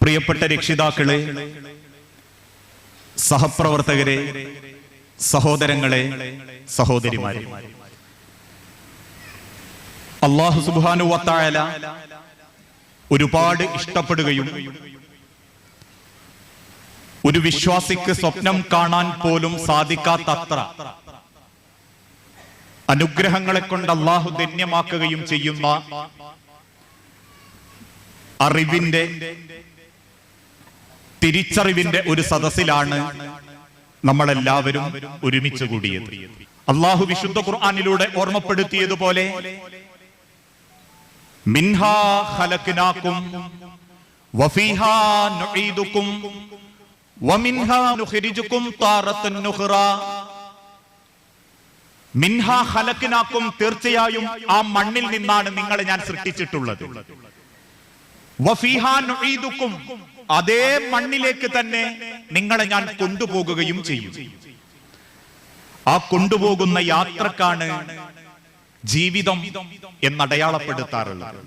പ്രിയപ്പെട്ട രക്ഷിതാക്കളെ സഹപ്രവർത്തകരെ സഹോദരങ്ങളെ സഹോദരിമാരെ. അള്ളാഹു സുബാനുവത്തായാല ഒരുപാട് ഇഷ്ടപ്പെടുകയും ഒരു വിശ്വാസിക്ക് സ്വപ്നം കാണാൻ പോലും സാധിക്കാത്തത്ര അനുഗ്രഹങ്ങളെ കൊണ്ട് അള്ളാഹു ധന്യമാക്കുകയും ചെയ്യുന്ന അറിവിന്റെ തിരിച്ചറിവിന്റെ ഒരു സദസ്സിലാണ് നമ്മളെല്ലാവരും ഒരുമിച്ച് കൂടിയത്. അള്ളാഹു വിശുദ്ധ ഖുർആാനിലൂടെ ഓർമ്മപ്പെടുത്തിയതുപോലെ മിൻഹാ ഖലഖ്നാകും വഫീഹാ നുഈദുകും വമിൻഹാ മിൻഹാ ഖലഖ്നാകും തീർച്ചയായും ആ മണ്ണിൽ നിന്നാണ് നിങ്ങളെ ഞാൻ സൃഷ്ടിച്ചിട്ടുള്ളത്. വഫീഹാ നുഈദുകും അതേ മണ്ണിലേക്ക് തന്നെ നിങ്ങളെ ഞാൻ കൊണ്ടുപോകുകയും ചെയ്യും. ആ കൊണ്ടുപോകുന്ന യാത്രക്കാണ് ജീവിതം എന്നടയാളപ്പെടുത്താറുള്ളത്.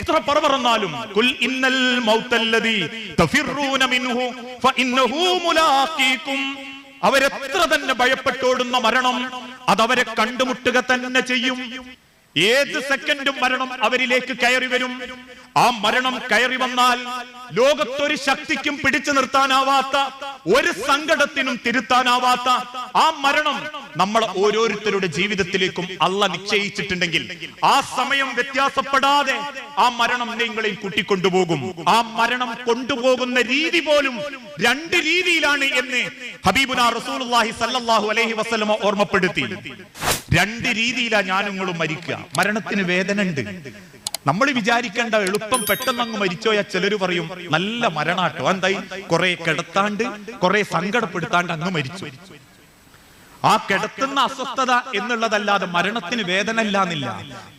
എത്ര പറഞ്ഞാലും കുൽ ഇന്നൽ തഫിറൂന മിൻഹു ഫഇന്നഹു മുലാഖീകും അവരെത്ര തന്നെ ഭയപ്പെട്ടോടുന്ന മരണം അതവരെ കണ്ടുമുട്ടുക തന്നെ ചെയ്യും. ഏത് സെക്കൻഡും മരണം അവരിലേക്ക് കയറി വരും. ആ മരണം കയറി വന്നാൽ ലോകത്തൊരു ശക്തിക്കും പിടിച്ചു നിർത്താനാവാത്ത ഒരു സങ്കടത്തിനും തിരുത്താനാവാത്ത ആ മരണം നമ്മൾ ഓരോരുത്തരുടെ ജീവിതത്തിലേക്കും അല്ല നിശ്ചയിച്ചിട്ടുണ്ടെങ്കിൽ ആ സമയം വ്യത്യാസപ്പെടാതെ ആ മരണം നിങ്ങളെ കൂട്ടിക്കൊണ്ടുപോകും. ആ മരണം കൊണ്ടുപോകുന്ന രീതി പോലും രണ്ട് രീതിയിലാണ് എന്ന് ഹബീബുന റസൂലുള്ളാഹി സല്ലല്ലാഹു അലൈഹി വസല്ലമ ഓർമ്മപ്പെടുത്തി. രണ്ട് രീതിയിലാ ഞാനുങ്ങളും മരിക്കുക. മരണത്തിന് വേദന ഉണ്ട് നമ്മൾ വിചാരിക്കേണ്ട എളുപ്പം പെട്ടെന്ന് അങ്ങ് മരിച്ചോയാ ചിലര് പറയും നല്ല മരണാട്ടോ. എന്തായി? കുറെ കിടത്താണ്ട് കുറെ സങ്കടപ്പെടുത്താണ്ട് അങ്ങ് മരിച്ചു. ആ കിടത്തുന്ന അസ്വസ്ഥത എന്നുള്ളതല്ലാതെ മരണത്തിന് വേദന ഇല്ലാന്നില്ല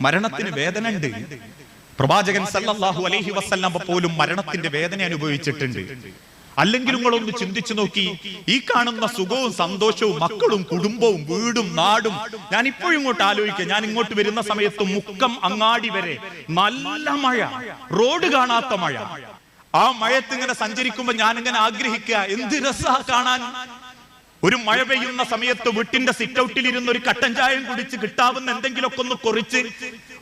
മരണത്തിന് വേദന ഉണ്ട് പ്രവാചകൻ സല്ലല്ലാഹു അലൈഹി വസല്ലം പോലും മരണത്തിന്റെ വേദന അനുഭവിച്ചിട്ടുണ്ട്. അല്ലെങ്കിൽ നിങ്ങളൊന്ന് ചിന്തിച്ചു നോക്കി ഈ കാണുന്ന സുഖവും സന്തോഷവും മക്കളും കുടുംബവും വീടും നാടും ഞാൻ ഇപ്പോഴും ഇങ്ങോട്ട് ആലോചിക്കുക. ഞാൻ ഇങ്ങോട്ട് വരുന്ന സമയത്ത് മുക്കം അങ്ങാടി വരെ നല്ല മഴ റോഡ് കാണാത്ത മഴ. ആ മഴത്ത് ഇങ്ങനെ സഞ്ചരിക്കുമ്പോ ഞാൻ ഇങ്ങനെ ആഗ്രഹിക്കുക എന്ത് രസ കാണാൻ? ഒരു മഴ പെയ്യുന്ന സമയത്ത് വീട്ടിന്റെ സിറ്റ് ഔട്ടിൽ ഇരുന്ന് ഒരു കട്ടൻ ചായം കുടിച്ച് കിട്ടാവുന്ന എന്തെങ്കിലുമൊക്കെ ഒന്ന് കുറിച്ച്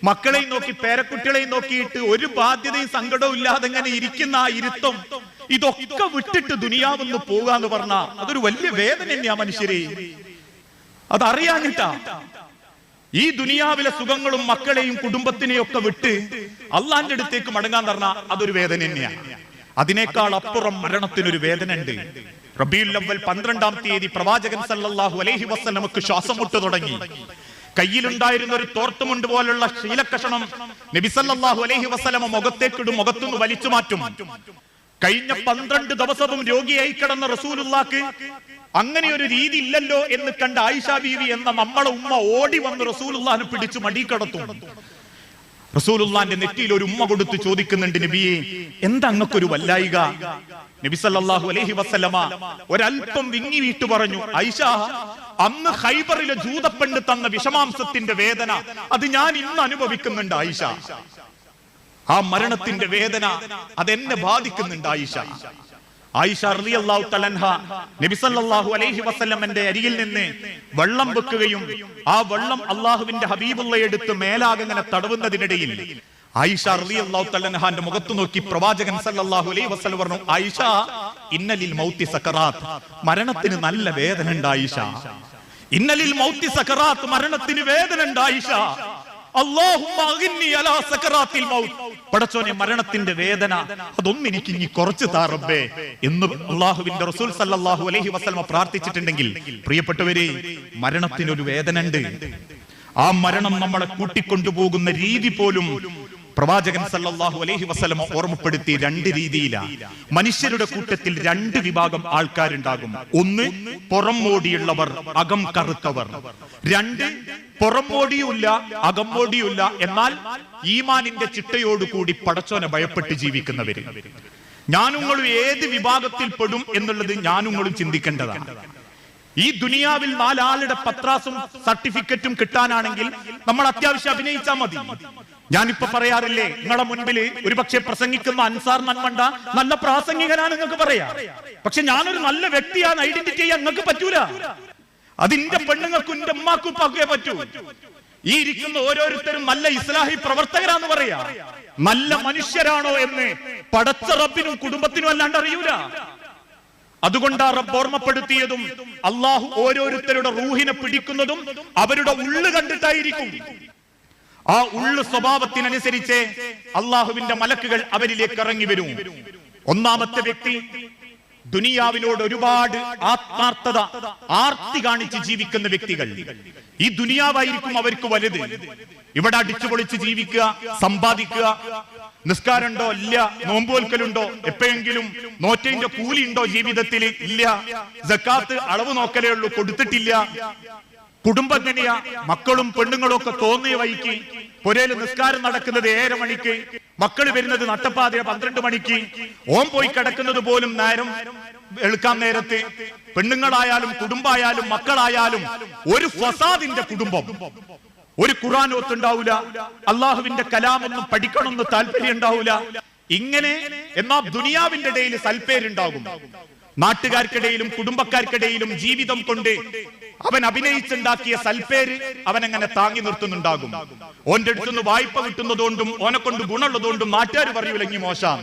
മക്കളെയും നോക്കി പേരക്കുട്ടികളെയും നോക്കിയിട്ട് ഒരു ബാധ്യതയും സങ്കടവും ഇല്ലാതെ ഇങ്ങനെ ഇരിക്കുന്ന ആ ഇരുത്തം ഇതൊക്കെ വിട്ടിട്ട് ദുനിയാവെന്ന് എന്ന് പറഞ്ഞ അതൊരു വലിയ വേദന തന്നെയാ മനുഷ്യരെ. അതറിയാഞ്ഞിട്ടാ ഈ ദുനിയാവിലെ സുഖങ്ങളും മക്കളെയും കുടുംബത്തിനെയും ഒക്കെ വിട്ട് അള്ളാന്റെ അടുത്തേക്ക് മടങ്ങാൻ പറഞ്ഞ അതൊരു വേദന തന്നെയാണ് അതിനേക്കാൾ അപ്പുറം മരണത്തിനൊരു വേദന ഉണ്ട് റബീൽ അവൽ പന്ത്രണ്ടാം തീയതി പ്രവാചകൻ സല്ലല്ലാഹു അലൈഹി വസല്ലമക്ക് ശ്വാസം മുട്ട് തുടങ്ങി. കയ്യിലുണ്ടായിരുന്ന ഒരു തോർത്തുമുണ്ട് പോലുള്ള ശീലക്കഷണം നബിസല്ലാഹു അലൈഹി വസല്ലമ മുഖത്തേക്കിടും മുഖത്തുനിന്ന് വലിച്ചു മാറ്റും. കഴിഞ്ഞ പന്ത്രണ്ട് ദിവസവും രോഗിയായി കിടന്ന റസൂലുള്ളാക്ക് അങ്ങനെ ഒരു രീതി ഇല്ലല്ലോ എന്ന് കണ്ട ആയിഷ ബീവി എന്ന നമ്മളെ ഉമ്മ ഓടി വന്ന് റസൂലുള്ളാഹിനെ പിടിച്ചു മടി മടിക്കടത്തും റസൂലുള്ളാന്റെ നെറ്റിയിൽ ഒരു ഉമ്മ കൊടുത്ത് ചോദിക്കുന്നുണ്ട് നബിയെ എന്താ അങ്ങക്കൊരു വല്ലായിക? നബി സല്ലല്ലാഹു അലൈഹി വസല്ലമ ഒരൽപ്പം വിങ്ങി വീട്ടു പറഞ്ഞു ഐഷ അന്ന് ഹൈബറിലെ ജൂതപ്പെണ്ട് തന്ന വിഷമാംസത്തിന്റെ വേദന അത് ഞാൻ ഇന്ന് അനുഭവിക്കുന്നുണ്ട് ആയിഷ ആ മരണത്തിന്റെ വേദന അതെന്നെ ബാധിക്കുന്നുണ്ട് ആയിഷ ആയിഷ റളിയല്ലാഹു തലൻഹ നബി സല്ലല്ലാഹു അലൈഹി വസല്ലമന്റെ അരികിൽ നിന്ന് വെള്ളം വെക്കുകയും ആ വെള്ളം അള്ളാഹുവിന്റെ ഹബീബുള്ള എടുത്ത് മേലാകങ്ങനെ തടവുന്നതിനിടയിൽ ആയിഷ റളിയല്ലാഹു തലൻഹാന്റെ മുഖത്ത് നോക്കി പ്രവാചകൻ സല്ലല്ലാഹു അലൈഹി വസല്ലം പറഞ്ഞു ആയിഷ ഇന്നലിൽ മൗത്തി സക്കറാത്ത് മരണത്തിന് നല്ല വേദന ഉണ്ട് ആയിഷ. ഇന്നലിൽ മൗത്തി സക്കറാത്ത് മരണത്തിന് വേദന ഉണ്ട് ആയിഷ. പടച്ചോനെ മരണത്തിന്റെ വേദന അതൊന്നും എനിക്ക് ഇനി കുറച്ച് താറബേ എന്ന് അള്ളാഹുവിന്റെ റസൂൽ സല്ലല്ലാഹു അലൈഹി വസല്ലമ പ്രാർത്ഥിച്ചിട്ടുണ്ടെങ്കിൽ പ്രിയപ്പെട്ടവരെ മരണത്തിനൊരു വേദന ഉണ്ട് ആ മരണം നമ്മളെ കൂട്ടിക്കൊണ്ടുപോകുന്ന രീതി പോലും പ്രവാചകൻ സല്ലല്ലാഹു അലൈഹി വസ്ലമ ഓർമ്മപ്പെടുത്തി രണ്ട് രീതിയിലാണ് മനുഷ്യരുടെ കൂട്ടത്തിൽ രണ്ട് വിഭാഗം ആൾക്കാരുണ്ടാകും. ഒന്ന് പുറം മോടിയുള്ളവർ അകം കറുത്തവർ. രണ്ട് പുറംമോടിയുമില്ല അകംമോടിയുമില്ല എന്നാൽ ഈമാനിന്റെ ചിട്ടയോടുകൂടി പടച്ചോനെ ഭയപ്പെട്ട് ജീവിക്കുന്നവര്. ഞാനുങ്ങളും ഏത് വിഭാഗത്തിൽ പെടും എന്നുള്ളത് ഞാനുങ്ങളും ചിന്തിക്കേണ്ടതാണ്. ഈ ദുനിയാവിൽ നാലാളുടെ പത്രാസും സർട്ടിഫിക്കറ്റും കിട്ടാനാണെങ്കിൽ നമ്മൾ അത്യാവശ്യം അഭിനയിച്ചാൽ മതി. ഞാനിപ്പോ പറയാറില്ലേ നിങ്ങളെ മുൻപിൽ ഒരുപക്ഷെ പ്രസംഗിക്കുന്ന അൻസാർ നന്മണ്ട നല്ല പ്രാസംഗികനാണ് നിങ്ങൾക്ക് പറയാം. പക്ഷെ ഞാനൊരു നല്ല വ്യക്തിയാണ് ഐഡന്റിറ്റി ചെയ്യാൻ നിങ്ങൾക്ക് പറ്റൂല. അതിന്റെ പെണ്ണുങ്ങൾക്കും എന്റെ ഉമ്മാക്കും ഉപ്പാക്കേ പറ്റൂ. ഈ ഇരിക്കുന്ന ഓരോരുത്തരും നല്ല ഇസ്ലാഹി പ്രവർത്തകരാന്ന് പറയാ. നല്ല മനുഷ്യരാണോ എന്ന് പടച്ച റബ്ബിനും കുടുംബത്തിനും അല്ലാണ്ട് അറിയൂല. അതുകൊണ്ടാ റബ്ബ് ഓർമ്മപ്പെടുത്തിയതും അള്ളാഹു ഓരോരുത്തരുടെ റൂഹിനെ പിടിക്കുന്നതും അവരുടെ ഉള്ളു കണ്ടിട്ടായിരിക്കും. ആ ഉള്ളു സ്വഭാവത്തിനനുസരിച്ച് അള്ളാഹുവിന്റെ മലക്കുകൾ അവരിലേക്ക് ഇറങ്ങി വരും. ഒന്നാമത്തെ വ്യക്തി ദുനിയാവിനോട് ഒരുപാട് ആത്മാർത്ഥത ആർത്തി കാണിച്ച് ജീവിക്കുന്ന വ്യക്തികൾ. ഈ ദുനിയാവായിരിക്കും അവർക്ക് വലുത്. ഇവിടെ അടിച്ചുപൊളിച്ച് ജീവിക്കുക സമ്പാദിക്കുക നിസ്കാരമുണ്ടോ? ഇല്ല. നോമ്പോൽക്കലുണ്ടോ എപ്പോഴെങ്കിലും നോറ്റേന്റെ കൂലി ഉണ്ടോ ജീവിതത്തിൽ ഇല്ല. ജക്കാത്ത് അളവ് നോക്കലേ ഉള്ളൂ കൊടുത്തിട്ടില്ല. കുടുംബം എങ്ങനെയാ മക്കളും പെണ്ണുങ്ങളും ഒക്കെ തോന്നിയ വഴിക്ക് പുരയിൽ നിസ്കാരം നടക്കുന്നത് ഏഴര മണിക്ക് മക്കൾ വരുന്നത് നട്ടപ്പാതിര പന്ത്രണ്ട് മണിക്ക്. ഓം പോയി കിടക്കുന്നത് പോലും നേരം എടുക്കാൻ നേരത്ത്. പെണ്ണുങ്ങളായാലും കുടുംബായാലും മക്കളായാലും ഒരു ഫസാദിന്റെ കുടുംബം. ഒരു ഖുറാൻ ഒത്തുണ്ടാവൂല അള്ളാഹുവിന്റെ കലാമൊന്നും പഠിക്കണമെന്ന് താല്പര്യം ഉണ്ടാവൂല. ഇങ്ങനെ എന്നാ ദുനിയാവിന്റെ ഇടയിൽ സൽപ്പേരുണ്ടാകും നാട്ടുകാർക്കിടയിലും കുടുംബക്കാർക്കിടയിലും ജീവിതം കൊണ്ട് അവൻ അഭിനയിച്ചുണ്ടാക്കിയ സൽപ്പേര് അവൻ അങ്ങനെ താങ്ങി നിർത്തുന്നുണ്ടാകും. ഓന്റെ അടുത്തുനിന്ന് വായ്പ കിട്ടുന്നതുകൊണ്ടും ഓനെ കൊണ്ട് ഗുണമുള്ളതുകൊണ്ടും നാട്ടുകാർ പറയൂലെങ്കി മോശം.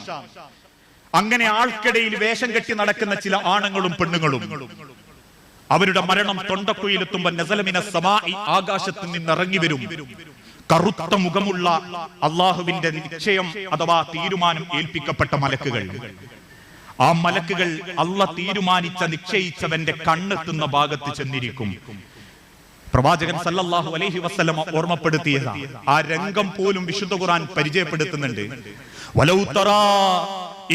അങ്ങനെ ആൾക്കിടയിൽ വേഷം കെട്ടി നടക്കുന്ന ചില ആണുങ്ങളും പെണ്ണുങ്ങളും അവരുടെ മരണം തൊണ്ടക്കുയിലെത്തുമ്പോ നസലമിന സമാ ആകാശത്ത് നിന്ന് ഇറങ്ങി വരും. കറുത്ത മുഖമുള്ള അള്ളാഹുവിന്റെ നിശ്ചയം അഥവാ തീരുമാനം ഏൽപ്പിക്കപ്പെട്ട മലക്കുകൾ. ആ മലക്കുകൾ അല്ല തീരുമാനിച്ച നിശ്ചയിച്ചവന്റെ കണ്ണെത്തുന്ന ഭാഗത്ത് ചെന്നിരിക്കും പ്രവാചകൻ സല്ലല്ലാഹു അലൈഹി വസല്ലമ ഓർമ്മപ്പെടുത്തിയതാ ആ രംഗം പോലും വിശുദ്ധ ഖുർആൻ പരിചയപ്പെടുത്തുന്നുണ്ട് വലൗ തറാ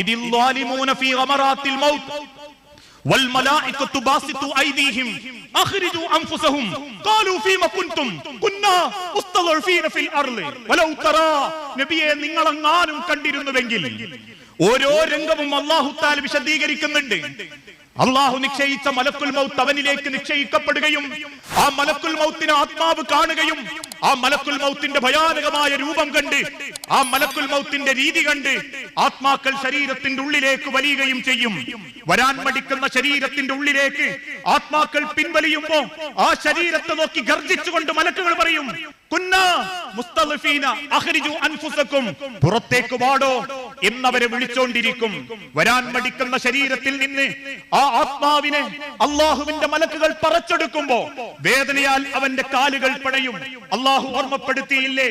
ഇതിൽ ളാലിമൂന ഫീ ഗമറാത്തിൽ മൗത്ത് والملائكة باسطوا أيديهم أخرجوا أنفسهم قالوا فيما كنتم كنا مستضعفين في الأرض ولو ترى നബിയെ നിങ്ങളെങ്ങാനും കണ്ടിരുന്നുവെങ്കിൽ ഓരോ രംഗവും അള്ളാഹു താൽ വിശദീകരിക്കുന്നുണ്ട്. അള്ളാഹു നിശ്ചയിച്ച മലക്കുൽ മൗത്ത് അവനിലേക്ക് നിശ്ചയിക്കപ്പെടുകയും ആ മലക്കുൽ മൗത്തിന് ആത്മാവ് കാണുകയും ആ മലക്കുൽ മൗത്തിന്റെ ഭയാനകമായ രൂപം കണ്ട് ആ മലക്കുൽ മൗത്തിന്റെ രീതി കണ്ട് ആത്മാക്കൾ ശരീരത്തിന്റെ ഉള്ളിലേക്ക് വലിയുകയും ചെയ്യും. വരാൻ മടിക്കുന്ന ശരീരത്തിന്റെ ഉള്ളിലേക്ക് ആത്മാക്കൾ പിൻവലിയുമ്പോ ആ ശരീരത്തെ നോക്കി ഗർജിച്ചുകൊണ്ട് മലക്കുകൾ പറയും കുന്നാ പുറത്തേക്ക് വാടോ എന്നവരെ വിളിച്ചോണ്ടിരിക്കും. വരാൻ മടിക്കുന്ന ശരീരത്തിൽ നിന്ന് ആ ആത്മാവിനെ അള്ളാഹുവിന്റെ മലക്കുകൾ പറച്ചെടുക്കുമ്പോ വേദനയാൽ അവന്റെ കാലുകൾ പണയും. അള്ളാഹു ഓർമ്മപ്പെടുത്തിയില്ലേ?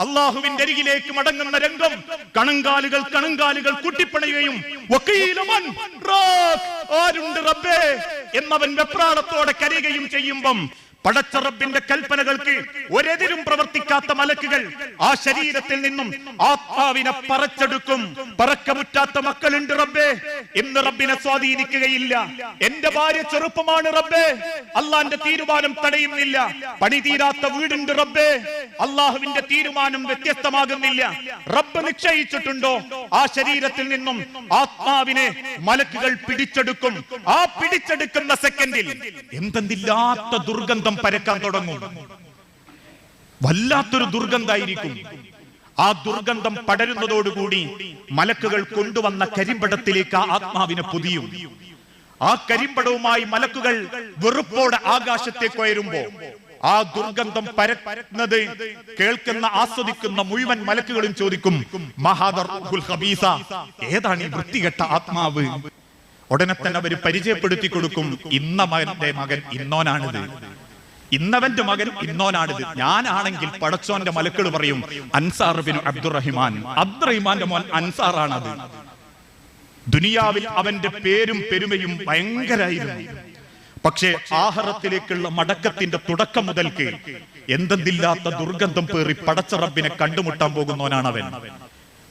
അള്ളാഹുവിന്റെ അരികിലേക്ക് മടങ്ങുന്ന രംഗം കണങ്കാലുകൾ കണങ്കാലുകൾ കൂട്ടിപ്പണയുകയും ആരുണ്ട് റബ്ബേ? എന്നവൻ വെപ്രാളത്തോടെ കരയുകയും ചെയ്യുമ്പം പടച്ച റബ്ബിന്റെ കൽപ്പനകൾക്ക് ഒരെതിരും പ്രവർത്തിക്കാത്ത മലക്കുകൾ ആ ശരീരത്തിൽ നിന്നും ആത്മാവിനെ പറച്ചെടുക്കും. പറക്കമുറ്റാത്ത മക്കളുണ്ട് റബ്ബേ. ഇന്ന് റബ്ബിനെ സ്വാധീനിക്കുകയില്ല. എന്റെ ഭാര്യ ചെറുപ്പമാണ് റബ്ബേ. അള്ളാന്റെ തീരുമാനം തടയുന്നില്ല. പണി തീരാത്ത വീടുണ്ട് റബ്ബേ. അള്ളാഹുവിന്റെ തീരുമാനം വ്യത്യസ്തമാകുന്നില്ല. റബ്ബ് നിശ്ചയിച്ചിട്ടുണ്ടോ? ആ ശരീരത്തിൽ നിന്നും ആത്മാവിനെ മലക്കുകൾ പിടിച്ചെടുക്കും. ആ പിടിച്ചെടുക്കുന്ന സെക്കൻഡിൽ എന്തെന്നില്ലാത്ത ദുർഗന്ധം പരക്കാൻ തുടങ്ങും. വല്ലാത്തൊരു ദുർഗന്ധായിരിക്കും. ആ ദുർഗന്ധം പടരുന്നതോടുകൂടി മലക്കുകൾ കൊണ്ടുവന്ന കരിമ്പടത്തിലേക്ക് ആ ആത്മാവിനെ പൊതിയും. ആ കരിമ്പടവുമായി മലക്കുകൾ വെറുപ്പോടെ ആകാശത്തേക്ക് ഉയരുമ്പോ ആ ദുർഗന്ധം പരക്കുന്നത് കേൾക്കുന്ന ആസ്വദിക്കുന്ന മുഴുവൻ മലക്കുകളും ചോദിക്കും മഹാദർ ഹബീസ ഏതാണ് ഈ വൃത്തികെട്ട ആത്മാവ്? ഉടനെ തന്നെ അവർ പരിചയപ്പെടുത്തി കൊടുക്കും ഇന്ന മകന്റെ മകൻ ഇന്നോനാണിത്. ഇന്നവന്റെ മകൻ ഇന്നോനാണിത്. ഞാനാണെങ്കിൽ പടച്ചോന്റെ മലക്കൾ പറയും അൻസാർ ബിൻ അബ്ദുറഹിമാൻ. അബ്ദുറഹിമാന്റെ മോൻ അത് ദുനിയാവിൽ അവന്റെ പേരും പെരുമയും ഭയങ്കരായിരുന്നു. പക്ഷേ ആഹാരത്തിലേക്കുള്ള മടക്കത്തിന്റെ തുടക്കം മുതൽക്ക് എന്തെന്നില്ലാത്ത ദുർഗന്ധം പേറി പടച്ചറബിനെ കണ്ടുമുട്ടാൻ പോകുന്നവനാണ് അവൻ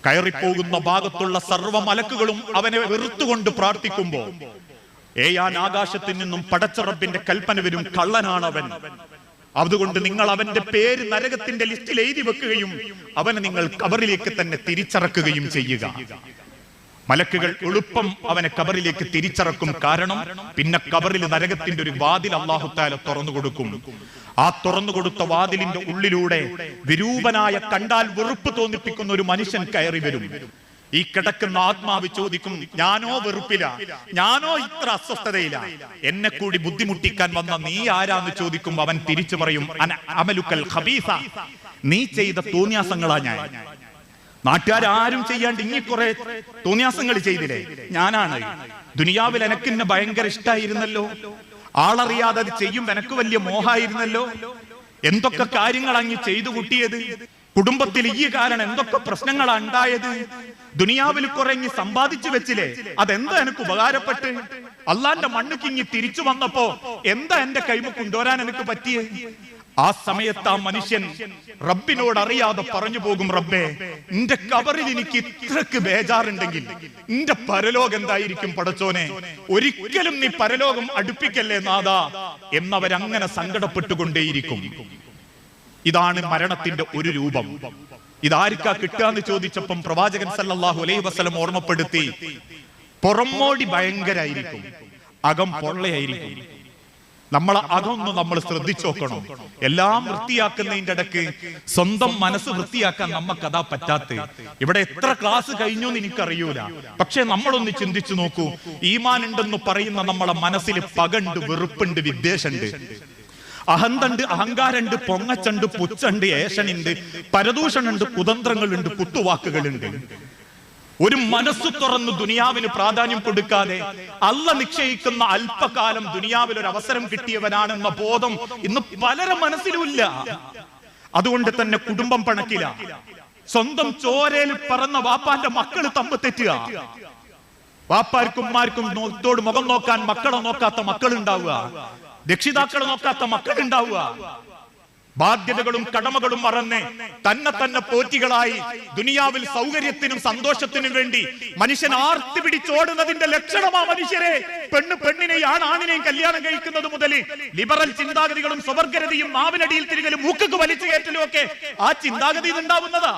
കയറിപ്പോകുന്ന ഭാഗത്തുള്ള സർവ മലക്കുകളും അവനെ വെറുത്തുകൊണ്ട് പ്രാർത്ഥിക്കുമ്പോ ഏയാൻ ആകാശത്തിൽ നിന്നും പടച്ച റബ്ബിന്റെ കൽപ്പന വരും കള്ളനാണ് അവൻ അതുകൊണ്ട് നിങ്ങൾ അവന്റെ പേര് നരകത്തിന്റെ ലിസ്റ്റിൽ എഴുതി വെക്കുകയും അവനെ നിങ്ങൾ കബറിലേക്ക് തന്നെ തിരിച്ചറക്കുകയും ചെയ്യുക. മലക്കുകൾ എളുപ്പം അവനെ കബറിലേക്ക് തിരിച്ചറക്കും കാരണം പിന്നെ കബറിൽ നരകത്തിന്റെ ഒരു വാതിൽ അള്ളാഹുത്താല തുറന്നു കൊടുക്കും. ആ തുറന്നു കൊടുത്ത വാതിലിന്റെ ഉള്ളിലൂടെ വിരൂപനായ കണ്ടാൽ വെറുപ്പ് തോന്നിപ്പിക്കുന്ന ഒരു മനുഷ്യൻ കയറി വരും. ഈ കിടക്കുന്ന ആത്മാവ് ചോദിക്കും ഞാനോ വെറുപ്പില? ഞാനോ ഇത്ര അസ്വസ്ഥതയില? എന്നെ കൂടി ബുദ്ധിമുട്ടിക്കാൻ വന്ന നീ ആരാന്ന് ചോദിക്കും അവൻ തിരിച്ചു പറയും അമലുക്കൽ ഖബീസ നീ ചെയ്ത തോന്നിയാസങ്ങളാ ഞാൻ. നാട്ടുകാരും ചെയ്യാണ്ട് ഇനി കുറെ തോന്നിയാസങ്ങൾ ചെയ്തില്ലേ? ഞാനാണ്. ദുനിയാവിൽ എനക്കിന്നെ ഭയങ്കര ഇഷ്ടായിരുന്നല്ലോ. ആളറിയാതെ അത് ചെയ്യും എനക്ക് വലിയ മോഹായിരുന്നല്ലോ. എന്തൊക്കെ കാര്യങ്ങൾ അങ്ങ് ചെയ്തു കൂട്ടിയത്? കുടുംബത്തിൽ ഈ കാരണം എന്തൊക്കെ പ്രശ്നങ്ങളാണ് ഉണ്ടായത്? ദുനിയാവിൽ കുറെ ഇങ്ങി സമ്പാദിച്ചു വെച്ചില്ലേ? അതെന്താ എനിക്ക് ഉപകാരപ്പെട്ട്? അള്ളാന്റെ മണ്ണുക്ക് ഇങ്ങി തിരിച്ചു വന്നപ്പോ എന്താ എന്റെ കൈമ കൊണ്ടുവരാൻ എനിക്ക് പറ്റിയേ? ആ സമയത്ത് ആ മനുഷ്യൻ റബ്ബിനോട് അറിയാതെ പറഞ്ഞു പോകും റബ്ബേ നിന്റെ കബറിൽ എനിക്ക് ഇത്രക്ക് ബേജാറുണ്ടെങ്കിൽ നിന്റെ പരലോകം എന്തായിരിക്കും പടച്ചോനെ? ഒരിക്കലും നീ പരലോകം അടുപ്പിക്കല്ലേ നാദാ എന്നവരങ്ങനെ സങ്കടപ്പെട്ടുകൊണ്ടേയിരിക്കും. ഇതാണ് മരണത്തിന്റെ ഒരു രൂപം. ഇതാർക്കാ കിട്ടാന്ന് ചോദിച്ചപ്പം പ്രവാചകൻ സല്ലാഹു അലൈഹി വസ്ലം ഓർമ്മപ്പെടുത്തി. പുറമോടി ഭയങ്കരായിരിക്കും. അകം പൊള്ളയായിരിക്കും. നമ്മൾ അതൊന്ന് നമ്മൾ ശ്രദ്ധിച്ചു നോക്കണം. എല്ലാം വൃത്തിയാക്കുന്നതിന്റെ ഇടയ്ക്ക് സ്വന്തം മനസ്സ് വൃത്തിയാക്കാൻ നമുക്ക് അതാ പറ്റാത്ത ഇവിടെ എത്ര ക്ലാസ് കഴിഞ്ഞു എന്ന് എനിക്കറിയൂല. പക്ഷെ നമ്മളൊന്ന് ചിന്തിച്ചു നോക്കൂ. ഈമാൻ ഉണ്ടെന്ന് പറയുന്ന നമ്മളെ മനസ്സിൽ പകണ്ട് വെറുപ്പുണ്ട് വിദ്വേഷമുണ്ട് അഹന്തണ്ട് അഹങ്കാരണ്ട് പൊങ്ങച്ചണ്ട് പുച്ചണ്ട് ഏഷനുണ്ട് പരദൂഷണുണ്ട് കുതന്ത്രങ്ങളുണ്ട് കുത്തുവാക്കുകളുണ്ട്. ഒരു മനസ്സ് തുറന്ന് ദുനിയാവിന് പ്രാധാന്യം കൊടുക്കാതെ അല്ല നിശ്ചയിക്കുന്ന അല്പകാലം ദുനിയാവിൽ ഒരു അവസരം കിട്ടിയവനാണെന്ന ബോധം ഇന്ന് പലരും മനസ്സിലുമില്ല. അതുകൊണ്ട് തന്നെ കുടുംബം പണക്കില്ല. സ്വന്തം ചോരയിൽ പറന്ന വാപ്പാന്റെ മക്കൾ തമ്പ് തെറ്റുക. വാപ്പാർക്കും ഉമ്മാർക്കും മുഖം നോക്കാൻ മക്കളെ നോക്കാത്ത മക്കൾ ഉണ്ടാവുക രക്ഷിതാക്കളെ നോക്കാത്ത മക്കളുണ്ടാവുക ബാധ്യതകളും കടമകളും മറന്ന് തന്നെ തന്നെ പോറ്റികളായി ദുനിയാവിൽ സൗകര്യത്തിനും സന്തോഷത്തിനും വേണ്ടി മനുഷ്യൻ ആർത്തി പിടിച്ചോടുന്നതിന്റെ ലക്ഷണമാ മനുഷ്യരെ. പെണ്ണ് പെണ്ണിനെയും ആണ് ആണിനെയും കല്യാണം കഴിക്കുന്നത് മുതൽ ലിബറൽ ചിന്താഗതികളും സ്വവർഗരതിയും മാവിനടിയിൽ തിരികലും മൂക്കക്ക് വലിച്ചു കയറ്റലും ഒക്കെ ആ ചിന്താഗതി ഉണ്ടാവുന്നതാ.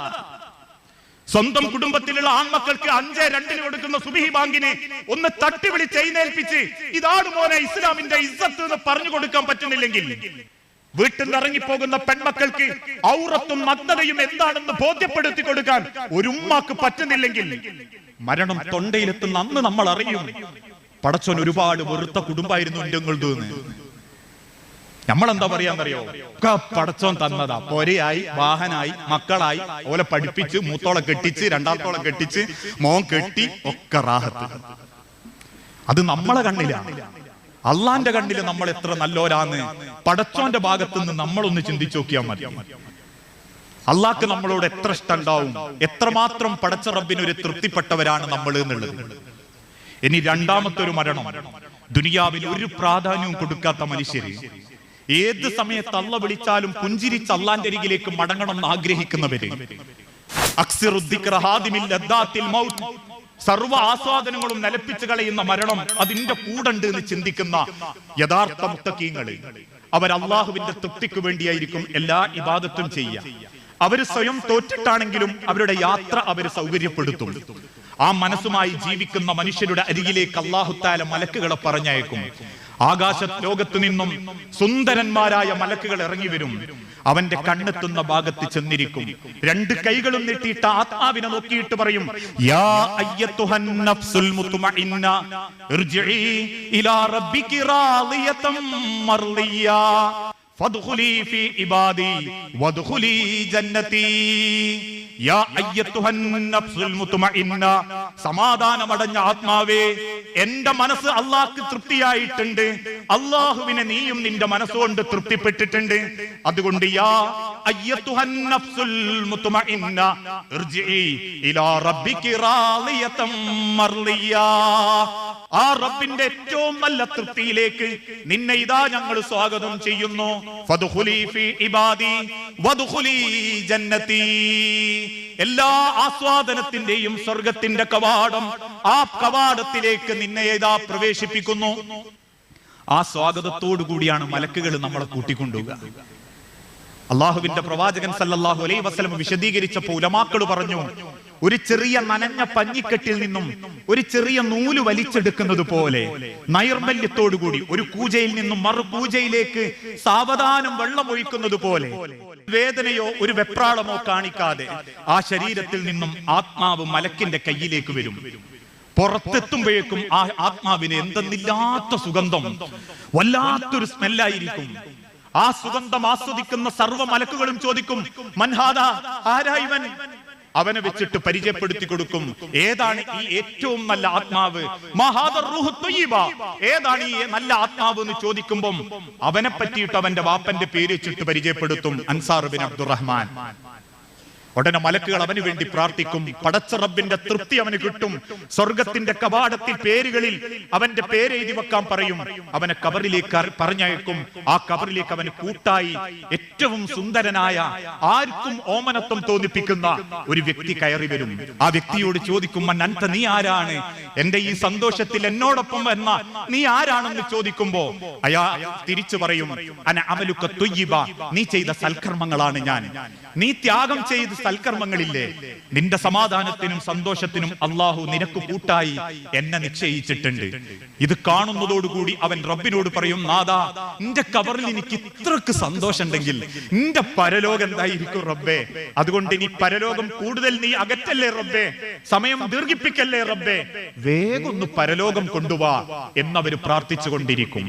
സ്വന്തം കുടുംബത്തിലുള്ള ആൺമക്കൾക്ക് അഞ്ച് രണ്ടിന് കൊടുക്കുന്ന സുബിഹി ബാങ്കിനെ ഒന്ന് തട്ടി വിളിച്ച് എഴുന്നേൽപ്പിച്ച് ഇതാണ് മോനെ ഇസ്ലാമിന്റെ ഇസ്സത്ത് എന്ന് പറഞ്ഞു കൊടുക്കാൻ പറ്റുന്നില്ലെങ്കിൽ. വീട്ടിൽ ഇറങ്ങിപ്പോകുന്ന പെൺമക്കൾക്ക് ഔറത്തും നഗ്നതയും എന്താണെന്ന് ബോധ്യപ്പെടുത്തി കൊടുക്കാൻ ഒരു ഉമ്മാക്ക് പറ്റുന്നില്ലെങ്കിൽ മരണം തൊണ്ടയിലെത്തുന്ന അന്ന് നമ്മൾ അറിയും. പടച്ചോൻ ഒരുപാട് വെറുത്ത കുടുംബമായിരുന്നു ഇന്ത്യങ്ങൾ നമ്മളെന്താ പറയാന്നറിയോ? ഒക്കെ പടച്ചോൻ തന്നതാ. പൊരയായി വാഹനായി മക്കളായി ഓലെ പഠിപ്പിച്ച് മൂത്തോളെ കെട്ടിച്ച് രണ്ടാമത്തോളെ കെട്ടിച്ച് മോൻ കെട്ടി ഒക്കെ റാഹത്ത്. അത് നമ്മളെ കണ്ണിലാണ് അള്ളാന്റെ കണ്ണിൽ നമ്മൾ എത്ര നല്ലോരാന്ന് പടച്ചോന്റെ ഭാഗത്ത് നിന്ന് നമ്മളൊന്ന് ചിന്തിച്ചു നോക്കിയാൽ മതി. അള്ളാഹ്ക്ക് നമ്മളോട് എത്ര ഇഷ്ടം ഉണ്ടാവും എത്രമാത്രം പടച്ച റബ്ബിന് ഒരു തൃപ്തിപ്പെട്ടവരാണ് നമ്മൾ എന്നുള്ളത്. ഇനി രണ്ടാമത്തെ ഒരു മരണം. ദുനിയാവിൽ ഒരു പ്രാധാന്യവും കൊടുക്കാത്ത മനുഷ്യര് ഏത് സമയത്ത് അള്ള വിളിച്ചാലും പുഞ്ചിരിച്ച് അള്ളാന്റെ അരികിലേക്ക് മടങ്ങണം എന്ന് ആഗ്രഹിക്കുന്നവര്. സർവ ആസ്വാദനങ്ങളും നിലപ്പിച്ചു കളയുന്ന മരണം അതിന്റെ കൂടണ്ട് എന്ന് ചിന്തിക്കുന്ന യഥാർത്ഥ മുത്തക്കീങ്ങൾ. അവർ അള്ളാഹുവിന്റെ തൃപ്തിക്ക് വേണ്ടിയായിരിക്കും എല്ലാ ഇബാദത്തും ചെയ്യുക അവർ സ്വയം തോറ്റിട്ടാണെങ്കിലും അവരുടെ യാത്ര അവർ സൗകര്യപ്പെടുത്തും. ആ മനസ്സുമായി ജീവിക്കുന്ന മനുഷ്യരുടെ അരികിലേക്ക് അള്ളാഹുത്താല മലക്കുകളെ പറഞ്ഞയക്കും. ആകാശ ലോകത്തു നിന്നും സുന്ദരന്മാരായ മലക്കുകൾ ഇറങ്ങി വരും അവന്റെ കണ്ണെത്തുന്ന ഭാഗത്ത് ചെന്നിരിക്കും. രണ്ട് കൈകളും നീട്ടിയിട്ട് ആത്മാവിനെ നോക്കിയിട്ട് പറയും യാ മുത്മഇന്ന ഇർജിഇ ഇലാ ഫീ ഇബാദി വദ്ഖുലി ജന്നതി. സമാധാനമടഞ്ഞ ആത്മാവേ എന്റെ മനസ്സ് അള്ളാഹ്ക്ക് തൃപ്തിയായിട്ടുണ്ട്. അള്ളാഹുവിനെ നീയും നിന്റെ മനസ്സുകൊണ്ട് തൃപ്തിപ്പെട്ടിട്ടുണ്ട്. അതുകൊണ്ട് യാ ആ റബ്ബിന്റെ ഏറ്റവും നല്ല തൃപ്തിയിലേക്ക് നിന്നെ ഇതാ ഞങ്ങൾ സ്വാഗതം ചെയ്യുന്നു. ഫദ്ഖുലി ഫീ ഇബാദി വദ്ഖുലി ജന്നതി എല്ലാ ആസ്വാദനത്തിന്റെയും സ്വർഗത്തിന്റെ കവാടം ആ കവാടത്തിലേക്ക് നിന്നെ ഏതാ പ്രവേശിപ്പിക്കുന്നു? ആ സ്വാഗതത്തോടു കൂടിയാണ് മലക്കുകൾ നമ്മളെ കൂട്ടിക്കൊണ്ടുപോകുക അള്ളാഹുവിന്റെ പ്രവാചകൻ സല്ലല്ലാഹു അലൈ വസ്ലം വിശദീകരിച്ചപ്പോ ഉലമാക്കൾ പറഞ്ഞു ഒരു ചെറിയ നനഞ്ഞ പഞ്ഞിക്കെട്ടിൽ നിന്നും ഒരു ചെറിയ നൂൽ വലിച്ചെടുക്കുന്നത് പോലെ നൈർമല്യത്തോടുകൂടി ഒരു കൂജയിൽ നിന്നും മറു കൂജയിലേക്ക് സാവധാനം വെള്ളം ഒഴിക്കുന്നത് പോലെ വേദനയോ ഒരു വെപ്രാളമോ കാണിക്കാതെ ആ ശരീരത്തിൽ നിന്നും ആത്മാവ് മലക്കിന്റെ കയ്യിലേക്ക് വരും. പുറത്തെത്തുമ്പോഴേക്കും ആ ആത്മാവിന് എന്തെന്നില്ലാത്ത സുഗന്ധം വല്ലാത്തൊരു സ്മെല്ലായിരിക്കും. ആ സുഗന്ധം ആസ്വദിക്കുന്ന സർവ മലക്കുകളും ചോദിക്കും മൻഹാദ ആരാ അവനെ വെച്ചിട്ട് പരിചയപ്പെടുത്തി കൊടുക്കും. ഏതാണ് ഈ ഏറ്റവും നല്ല ആത്മാവ്. ഏതാണ് ഈ നല്ല ആത്മാവ് എന്ന് ചോദിക്കുമ്പം അവനെ പറ്റിയിട്ട് അവന്റെ വാപ്പന്റെ പേര് വെച്ചിട്ട് പരിചയപ്പെടുത്തും അൻസാർ ബിൻ അബ്ദുറഹ്മാൻ. ഉടനെ മലക്കുകൾ അവന് വേണ്ടി പ്രാർത്ഥിക്കും. പടച്ച റബ്ബിന്റെ തൃപ്തി അവന് കിട്ടും. സ്വർഗത്തിന്റെ കവാടത്തിൽ പേരുകളിൽ അവന്റെ പേര് എഴുതി വെക്കാൻ പറയും. അവനെ കബറിലേക്ക് പറഞ്ഞയക്കും. ആ കബറിലേക്ക് അവന് കൂട്ടായി ഏറ്റവും സുന്ദരനായ ആർക്കും ഓമനത്വം തോന്നിപ്പിക്കുന്ന ഒരു വ്യക്തി കയറി വരും. ആ വ്യക്തിയോട് ചോദിക്കും അനന്ത നീ ആരാണ്? എന്റെ ഈ സന്തോഷത്തിൽ എന്നോടൊപ്പം വന്ന നീ ആരാണെന്ന് ചോദിക്കുമ്പോ അയാ തിരിച്ചു പറയും അന അമലുക്ക തുയ്യിബ. നീ ചെയ്ത സൽക്കർമ്മങ്ങളാണ് ഞാൻ. നീ ത്യാഗം ചെയ്ത് സൽക്കർമ്മങ്ങളില്ലേ? നിന്റെ സമാധാനത്തിനും സന്തോഷത്തിനും അള്ളാഹു നിനക്ക് കൂട്ടായി എന്നെ നിശ്ചയിച്ചിട്ടുണ്ട്. ഇത് കാണുന്നതോടുകൂടി അവൻ റബ്ബിനോട് പറയും നാദാ നിന്റെ കവറിൽ എനിക്ക് ഇത്രക്ക് സന്തോഷമുണ്ടെങ്കിൽ നിന്റെ പരലോകം എന്തായിരിക്കും റബ്ബേ? അതുകൊണ്ട് ഇനി പരലോകം കൂടുതൽ നീ അകറ്റല്ലേ റബ്ബേ? സമയം ദീർഘിപ്പിക്കല്ലേ റബ്ബേ? വേഗം ഒന്ന് പരലോകം കൊണ്ടുവാ എന്നവര് പ്രാർത്ഥിച്ചുകൊണ്ടിരിക്കും.